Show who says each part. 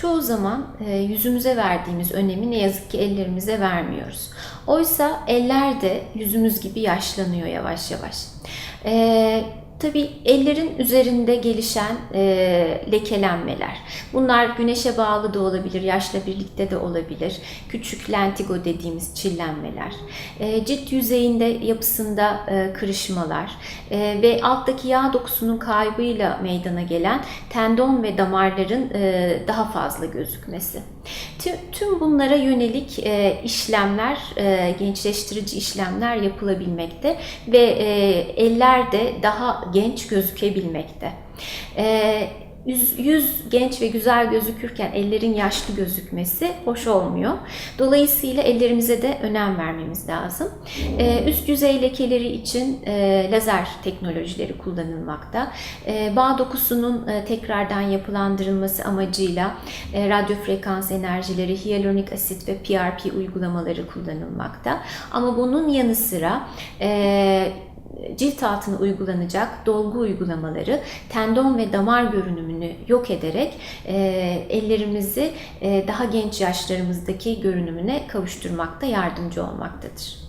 Speaker 1: çoğu zaman e, yüzümüze verdiğimiz önemi ne yazık ki ellerimize vermiyoruz. Oysa eller de yüzümüz gibi yaşlanıyor yavaş yavaş. E, Tabii ellerin üzerinde gelişen e, lekelenmeler. Bunlar güneşe bağlı da olabilir, yaşla birlikte de olabilir. Küçük lentigo dediğimiz çillenmeler. E, cilt yüzeyinde yapısında e, kırışmalar e, ve alttaki yağ dokusunun kaybıyla meydana gelen tendon ve damarların e, daha fazla gözükmesi. Tüm, bunlara yönelik e, işlemler, e, gençleştirici işlemler yapılabilmekte ve e, eller de daha genç gözükebilmekte. Yüz, yüz genç ve güzel gözükürken ellerin yaşlı gözükmesi hoş olmuyor. Dolayısıyla ellerimize de önem vermemiz lazım. E, üst yüzey lekeleri için e, lazer teknolojileri kullanılmakta. E, bağ dokusunun e, tekrardan yapılandırılması amacıyla e, radyo frekans enerjileri, hyaluronik asit ve PRP uygulamaları kullanılmakta. Ama bunun yanı sıra e, cilt altına uygulanacak dolgu uygulamaları tendon ve damar görünümünü yok ederek e, ellerimizi e, daha genç yaşlarımızdaki görünümüne kavuşturmakta yardımcı olmaktadır.